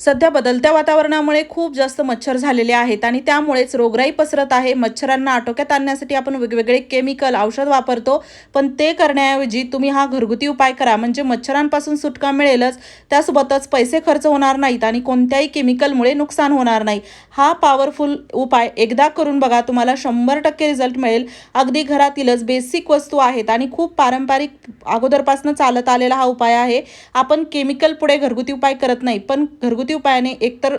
सध्या बदलत्या वातावरणामुळे खूप जास्त मच्छर झालेले आहेत आणि त्यामुळेच रोगराई पसरत आहे. मच्छरांना आटोक्यात आणण्यासाठी आपण वेगवेगळे केमिकल औषध वापरतो पण ते करण्याऐवजी तुम्ही हा घरगुती उपाय करा. म्हणजे मच्छरांपासून सुटका मिळेलच त्यासोबतच पैसे खर्च होणार नाहीत आणि कोणत्याही केमिकलमुळे नुकसान होणार नाही. हा पॉवरफुल उपाय एकदा करून बघा तुम्हाला शंभर टक्के रिझल्ट मिळेल. अगदी घरातीलच बेसिक वस्तू आहेत आणि खूप पारंपरिक अगोदरपासून चालत आलेला हा उपाय आहे. आपण केमिकल पुढे घरगुती उपाय करत नाही पण घरगुती उपायाने एकतर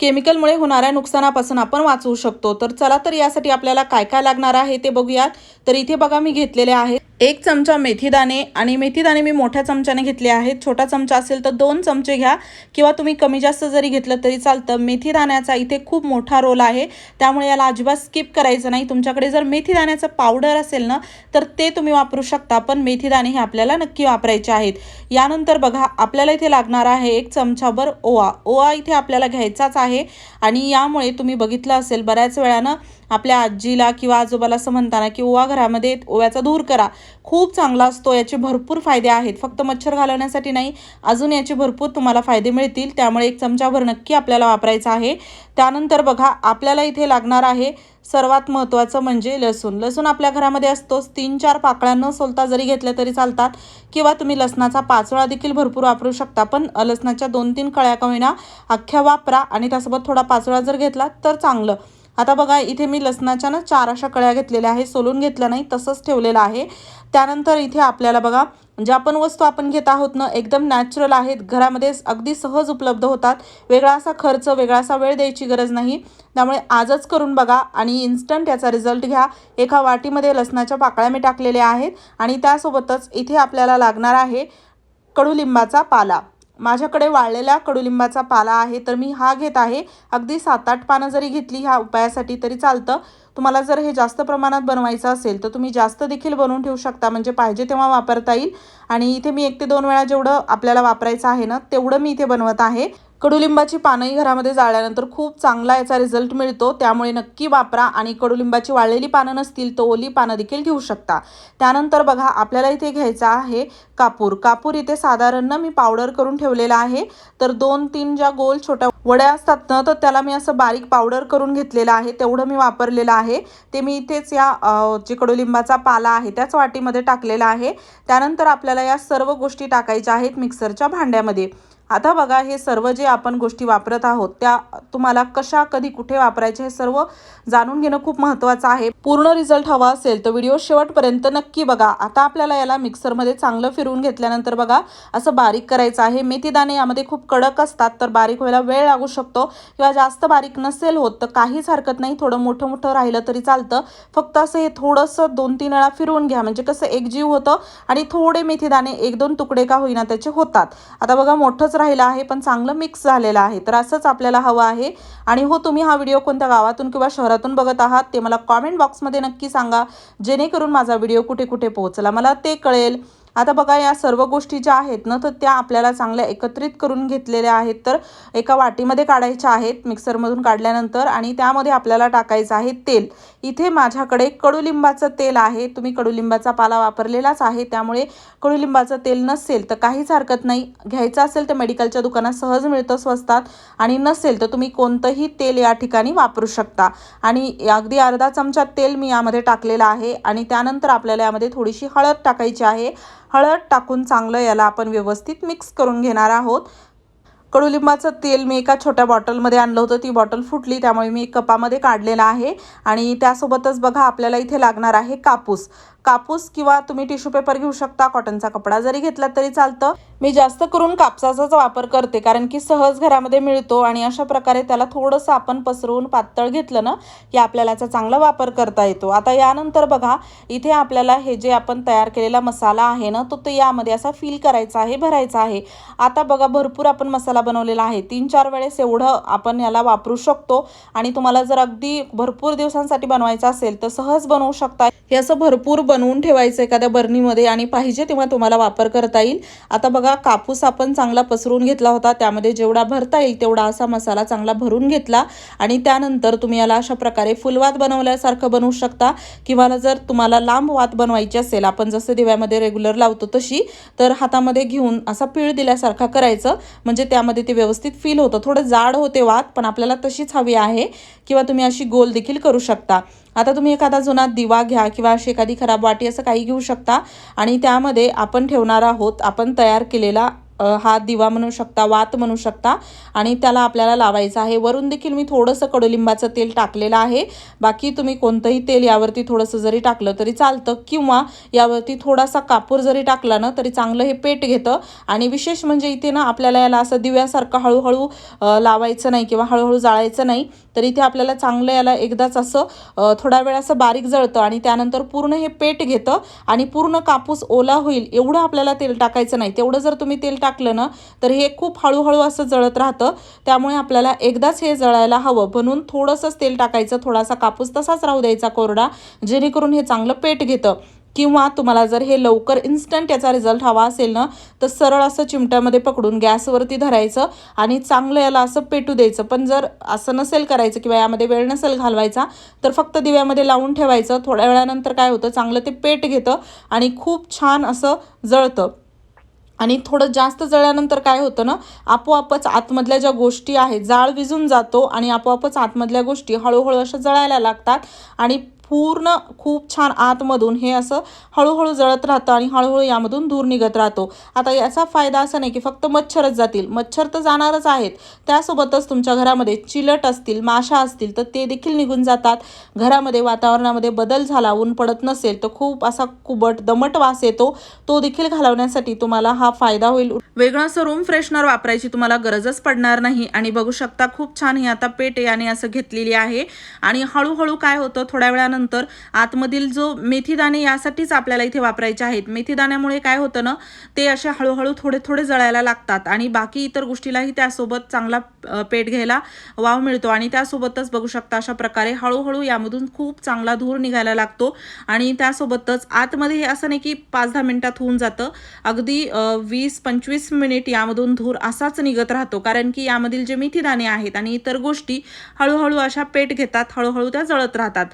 केमिकलमुळे होणाऱ्या नुकसानापासून आपण वाचवू शकतो. तर चला तर यासाठी आपल्याला काय काय लागणार आहे ते बघूयात. तर इथे बघा मी घेतलेले आहे. एक चमचा मेथीदाणे आणि मेथीदाणे मी मोठ्या चमच्याने घेतले आहेत. छोटा चमचा असेल तर दोन चमचे घ्या किंवा तुम्ही कमी जास्त जरी घेतलं तरी चालतं. मेथीदाण्याचा इथे खूप मोठा रोल आहे. त्यामुळे याला अजिबात स्किप करायचं नाही. तुमच्याकडे जर मेथीदाण्याचं पावडर असेल ना तर ते तुम्ही वापरू शकता. पण मेथीदाणे हे आपल्याला नक्की वापरायचे आहेत. यानंतर बघा आपल्याला इथे लागणार आहे एक चमचाभर ओवा. ओवा इथे आपल्याला घ्यायचाच आहे. आणि यामुळे तुम्ही बघितलं असेल बऱ्याच वेळानं आपल्या आजीला किंवा आजोबाला असं म्हणताना की ओवा घरामध्ये ओव्याचा धूर करा. खूप चांगला असतो याचे भरपूर फायदे आहेत. फक्त मच्छर घालवण्यासाठी नाही अजून याचे भरपूर तुम्हाला फायदे मिळतील. त्यामुळे एक चमचाभर नक्की आपल्याला वापरायचा आहे. त्यानंतर बघा आपल्याला इथे लागणार आहे सर्वात महत्त्वाचं म्हणजे लसूण. लसूण आपल्या घरामध्ये असतोच. तीन चार पाकळ्या न सोलता जरी घेतल्या तरी चालतात किंवा तुम्ही लसणाचा पाचोळा देखील भरपूर वापरू शकता. पण लसणाच्या दोन तीन कळ्या कमीना अख्ख्या वापरा आणि त्यासोबत थोडा पाचोळा जर घेतला तर चांगलं. आता बघा इथे मी लसणाच्या ना चार अशा कळ्या घेतलेल्या आहे सोलून घेतल्या नाही तसंच ठेवलेलं आहे. त्यानंतर इथे आपल्याला बघा ज्या पण वस्तू आपण घेत आहोत ना एकदम नॅचरल आहेत. घरामध्ये अगदी सहज उपलब्ध होतात. वेगळा असा खर्च वेगळा असा वेळ द्यायची गरज नाही. त्यामुळे आजच करून बघा आणि इन्स्टंट याचा रिझल्ट घ्या. एका वाटीमध्ये लसणाच्या पाकळ्या मी टाकलेल्या आहेत आणि त्यासोबतच इथे आपल्याला लागणार आहे कडुलिंबाचा पाला. माझ्याकडे वाळलेला कडुलिंबाचा पाला आहे तर मी हा घेत आहे. अगदी सात आठ पानं जरी घेतली ह्या उपायासाठी तरी चालतं. तुम्हाला जर हे जास्त प्रमाणात बनवायचं असेल तर तुम्ही जास्त देखील बनवून ठेवू शकता म्हणजे पाहिजे तेव्हा वापरता येईल. आणि इथे मी एक ते दोन वेळा जेवढं आपल्याला वापरायचं आहे ना तेवढं मी इथे बनवत आहे. कडुलिंबाची पानंही घरामध्ये जाळल्यानंतर खूप चांगला याचा रिझल्ट मिळतो. त्यामुळे नक्की वापरा आणि कडुलिंबाची वाळलेली पानं नसतील तर ओली पानं देखील घेऊ शकता. त्यानंतर बघा आपल्याला इथे घ्यायचा आहे कापूर. कापूर इथे साधारण मी पावडर करून ठेवलेला आहे. तर दोन तीन ज्या गोल छोट्या वड्या असतात ना तर त्याला मी असं बारीक पावडर करून घेतलेलं आहे. तेवढं मी वापरलेलं आहे. ते मी इथेच या जे कडुलिंबाचा पाला आहे त्याच वाटीमध्ये टाकलेला आहे. त्यानंतर आपल्याला या सर्व गोष्टी टाकायच्या आहेत मिक्सरच्या भांड्यामध्ये. आता बघा हे सर्व जे आपण गोष्टी वापरत आहोत त्या तुम्हाला कशा कधी कुठे वापरायचे हे सर्व जाणून घेणं खूप महत्त्वाचं आहे. पूर्ण रिझल्ट हवा असेल तर व्हिडिओ शेवटपर्यंत नक्की बघा. आता आपल्याला याला मिक्सरमध्ये चांगलं फिरवून घेतल्यानंतर बघा असं बारीक करायचं आहे. मेथीदाणे यामध्ये खूप कडक असतात तर बारीक व्हायला वेळ लागू शकतो. किंवा जास्त बारीक नसेल होत तर काहीच हरकत नाही. थोडं मोठं मोठं राहिलं तरी चालतं. फक्त असं हे थोडंसं दोन तीन वेळा फिरवून घ्या. म्हणजे कसं एकजीव होतं आणि थोडे मेथीदाणे एक दोन तुकडे का होईना त्याचे होतात. आता बघा मोठंच राहिलं आहे पण चांगलं मिक्स झालेलं आहे. तर असंच आपल्याला हवं आहे. आणि हो तुम्ही हा व्हिडिओ कोणत्या गावातून किंवा शहरातून बघत आहात ते मला कॉमेंट बॉक्समध्ये नक्की सांगा. जेणेकरून माझा व्हिडिओ कुठे कुठे पोहोचला. मला ते कळेल. आता बघा या सर्व गोष्टी ज्या आहेत ना तर त्या आपल्याला चांगल्या एकत्रित करून घेतलेल्या आहेत. तर एका वाटीमध्ये काढायच्या आहेत मिक्सरमधून काढल्यानंतर आणि त्यामध्ये आपल्याला टाकायचं आहे तेल. इथे माझ्याकडे कडुलिंबाचं तेल आहे. तुम्ही कडुलिंबाचा पाला वापरलेलाच आहे. त्यामुळे कडुलिंबाचं तेल नसेल तर काहीच हरकत नाही. घ्यायचं असेल तर मेडिकलच्या दुकानात सहज मिळतं स्वस्तात. आणि नसेल तर तुम्ही कोणतंही तेल या ठिकाणी वापरू शकता. आणि अगदी अर्धा चमचा तेल मी यामध्ये टाकलेलं आहे. आणि त्यानंतर आपल्याला यामध्ये थोडीशी हळद टाकायची आहे. हळद टाकून चांगलं याला आपण व्यवस्थित मिक्स करून घेणार आहोत. कडुलिंबाचं तेल मी एका छोट्या बॉटलमध्ये आणलं होतं. ती बॉटल फुटली त्यामुळे मी कपामध्ये काढलेलं आहे. आणि त्यासोबतच बघा आपल्याला इथे लागणार आहे कापूस. कापूस किंवा तुम्ही टिश्यू पेपर घेऊ शकता कॉटनचा कपडा जरी घेतला तरी चालतं. मी जास्त करून कापसाचाच वापर करते कारण की सहज घरामध्ये मिळतो आणि अशा प्रकारे त्याला थोडंसं आपण पसरवून पातळ घेतलं ना की आपल्याला याचा चांगला वापर करता येतो. आता यानंतर बघा इथे आपल्याला हे जे आपण तयार केलेला मसाला आहे ना तो तो यामध्ये असा फील करायचा आहे भरायचा आहे. आता बघा भरपूर आपण मसाला बनवलेला आहे. तीन चार वेळेस एवढं आपण याला वापरू शकतो आणि तुम्हाला जर अगदी भरपूर दिवसांसाठी बनवायचं असेल तर सहज बनवू शकता. हे असं भरपूर बनवून ठेवायचं एखाद्या बर्नीमध्ये आणि पाहिजे तेव्हा तुम्हाला वापर करता येईल. आता बघा कापूस आपण चांगला पसरून घेतला होता त्यामध्ये जेवढा भरता येईल तेवढा असा मसाला चांगला भरून घेतला आणि त्यानंतर तुम्ही याला अशा प्रकारे फुलवात बनवल्यासारखं बनवू शकता किंवा जर तुम्हाला लांब वात बनवायची असेल आपण जसं दिव्यामध्ये रेग्युलर लावतो तशी तर हातामध्ये घेऊन असा पीळ दिल्यासारखा करायचं. म्हणजे त्यामध्ये ते व्यवस्थित फील होतं. थोडं जाड होते वात पण आपल्याला तशीच हवी आहे किंवा तुम्ही अशी गोल देखील करू शकता. आता तुम्ही एखादा जुना दिवा घ्या किंवा अशी एखादी खराब वाटी असं काही घेऊ शकता. आणि त्यामध्ये आपण ठेवणार आहोत आपण तयार केलेला हा दिवा म्हणू शकता वात म्हणू शकता आणि त्याला आपल्याला लावायचं आहे. वरून देखील मी थोडंसं कडुलिंबाचं तेल टाकलेलं आहे. बाकी तुम्ही कोणतंही तेल यावरती थोडंसं जरी टाकलं तरी चालतं किंवा यावरती थोडासा कापूर जरी टाकला ना तरी चांगलं हे पेट घेतं. आणि विशेष म्हणजे इथे ना आपल्याला याला असं दिव्यासारखं हळूहळू लावायचं नाही किंवा हळूहळू जाळायचं नाही. तर इथे आपल्याला चांगलं याला एकदाच असं थोडा वेळ असं बारीक जळतं आणि त्यानंतर पूर्ण हे पेट घेतं. आणि पूर्ण कापूस ओला होईल एवढं आपल्याला तेल टाकायचं नाही. तेवढं जर तुम्ही तेल टाकलं ना तर हे खूप हळूहळू असं जळत राहतं. त्यामुळे आपल्याला एकदाच हे जळायला हवं. म्हणून थोडंसंच तेल टाकायचं थोडासा कापूस तसाच राहू द्यायचा कोरडा जेणेकरून हे चांगलं पेट घेतं. किंवा तुम्हाला जर हे लवकर इन्स्टंट याचा रिझल्ट हवा असेल ना तर सरळ असं चिमट्यामध्ये पकडून गॅसवरती धरायचं आणि चांगलं याला असं पेटू द्यायचं. पण जर असं नसेल करायचं किंवा यामध्ये वेळ नसेल घालवायचा तर फक्त दिव्यामध्ये लावून ठेवायचं. थोड्या वेळानंतर काय होतं चांगलं ते पेट घेतं आणि खूप छान असं जळतं. आणि थोडं जास्त जळल्यानंतर काय होतं ना आपोआपच आतमधल्या ज्या गोष्टी आहेत जाळ विझून जातो आणि आपोआपच आतमधल्या गोष्टी हळूहळू अशा जळायला लागतात आणि पूर्ण खूप छान आतमधून हे असं हळूहळू जळत राहतं आणि हळूहळू यामधून दूर निघत राहतो. आता याचा फायदा असा नाही की फक्त मच्छरच जातील. मच्छर तर जाणारच आहेत. त्यासोबतच तुमच्या घरामध्ये चिलट असतील माशा असतील तर ते देखील निघून जातात. घरामध्ये वातावरणामध्ये बदल झाला ऊन पडत नसेल तर खूप असा कुबट दमट वास येतो. तो देखील घालवण्यासाठी तुम्हाला हा फायदा होईल. वेगळं असं रूम फ्रेशनर वापरायची तुम्हाला गरजच पडणार नाही. आणि बघू शकता खूप छान ही आता पेट याने असं घेतलेली आहे. आणि हळूहळू काय होतं थोड्या वेळानं वेळानंतर आतमधील जो मेथीदाणे यासाठीच आपल्याला इथे वापरायचे आहेत. मेथीदाण्यामुळे काय होतं ना ते असे हळूहळू थोडे थोडे जळायला लागतात आणि बाकी इतर गोष्टीलाही त्यासोबत चांगला पेट घ्यायला वाव मिळतो आणि त्यासोबतच बघू शकता अशा प्रकारे हळूहळू यामधून खूप चांगला धूर निघायला लागतो आणि त्यासोबतच आतमध्ये हे असं नाही की पाच दहा मिनिटात होऊन जातं. अगदी वीस पंचवीस मिनिट यामधून धूर असाच निघत राहतो. कारण की यामधील जे मेथीदाणे आहेत आणि इतर गोष्टी हळूहळू अशा पेट घेतात हळूहळू त्या जळत राहतात.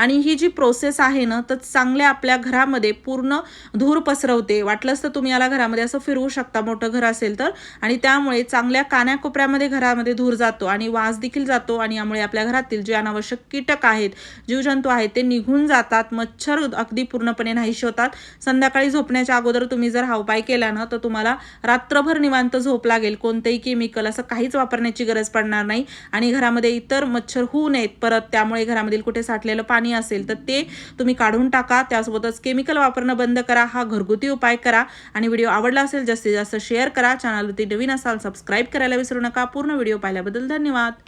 आणि ही जी प्रोसेस आहे ना तर चांगल्या आपल्या घरामध्ये पूर्ण धूर पसरवते. वाटलंच तर तुम्ही याला घरामध्ये असं फिरवू शकता मोठं घर असेल तर. आणि त्यामुळे चांगल्या कान्याकोपऱ्यामध्ये घरामध्ये धूर जातो आणि वास देखील जातो आणि यामुळे आपल्या घरातील जे अनावश्यक कीटक आहेत जीवजंतू आहेत ते निघून जातात मच्छर अगदी पूर्णपणे नाहीशी होतात. संध्याकाळी झोपण्याच्या अगोदर तुम्ही जर हा उपाय केला ना तर तुम्हाला रात्रभर निवांत झोप लागेल. कोणतेही केमिकल असं काहीच वापरण्याची गरज पडणार नाही. आणि घरामध्ये इतर मच्छर होऊ नयेत परत. त्यामुळे घरामधील कुठे साठलेलं पाणी असेल तर ते तुम्ही काढून टाका. त्यासोबतच केमिकल वापरणं बंद करा. हा घरगुती उपाय करा. आणि व्हिडिओ आवडला असेल जास्तीत जास्त शेअर करा. चॅनलवरती नवीन असाल सबस्क्राईब करायला विसरू नका. पूर्ण व्हिडिओ पाहिल्याबद्दल धन्यवाद.